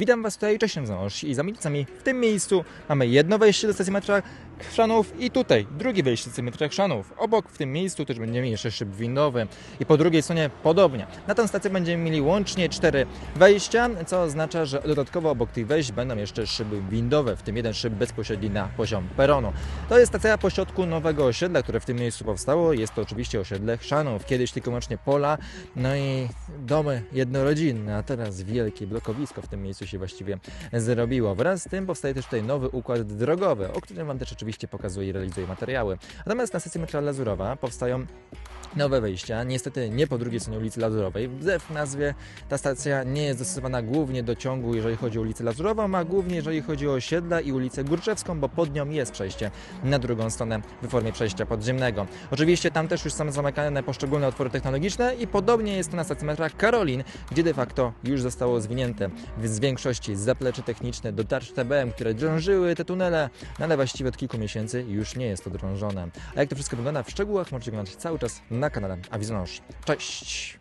Witam Was tutaj, cześć, Zanosz i za minutami w tym miejscu mamy jedno wejście do stacji metra Chrzanów i tutaj drugie wejście do stacji metra Chrzanów. Obok w tym miejscu też będziemy mieli jeszcze szyb windowy i po drugiej stronie podobnie. Na tę stację będziemy mieli łącznie cztery wejścia, co oznacza, że dodatkowo obok tych wejść będą jeszcze szyby windowe, w tym jeden szyb bezpośredni na poziom peronu. To jest stacja pośrodku nowego osiedla, które w tym miejscu powstało. Jest to oczywiście osiedle Chrzanów. Kiedyś tylko wyłącznie pola, no i domy jednorodzinne, a teraz wielkie blokowisko w tym miejscu się właściwie zrobiło. Wraz z tym powstaje też tutaj nowy układ drogowy, o którym Wam też oczywiście pokazuję i realizuję materiały. Natomiast na stacji metra Lazurowa powstają nowe wejścia, niestety nie po drugiej stronie ulicy Lazurowej. W nazwie ta stacja nie jest dostosowana głównie do ciągu, jeżeli chodzi o ulicę Lazurową, a głównie jeżeli chodzi o osiedla i ulicę Górczewską, bo pod nią jest przejście na drugą stronę w formie przejścia podziemnego. Oczywiście tam też już są zamykane poszczególne otwory technologiczne i podobnie jest to na stacji metra Karolin, gdzie de facto już zostało zwinięte z większości zaplecze techniczne do tarcz TBM, które drążyły te tunele, no ale właściwie od kilku miesięcy już nie jest to drążone. A jak to wszystko wygląda w szczegółach możecie oglądać cały czas kanale Awizonosz. Cześć!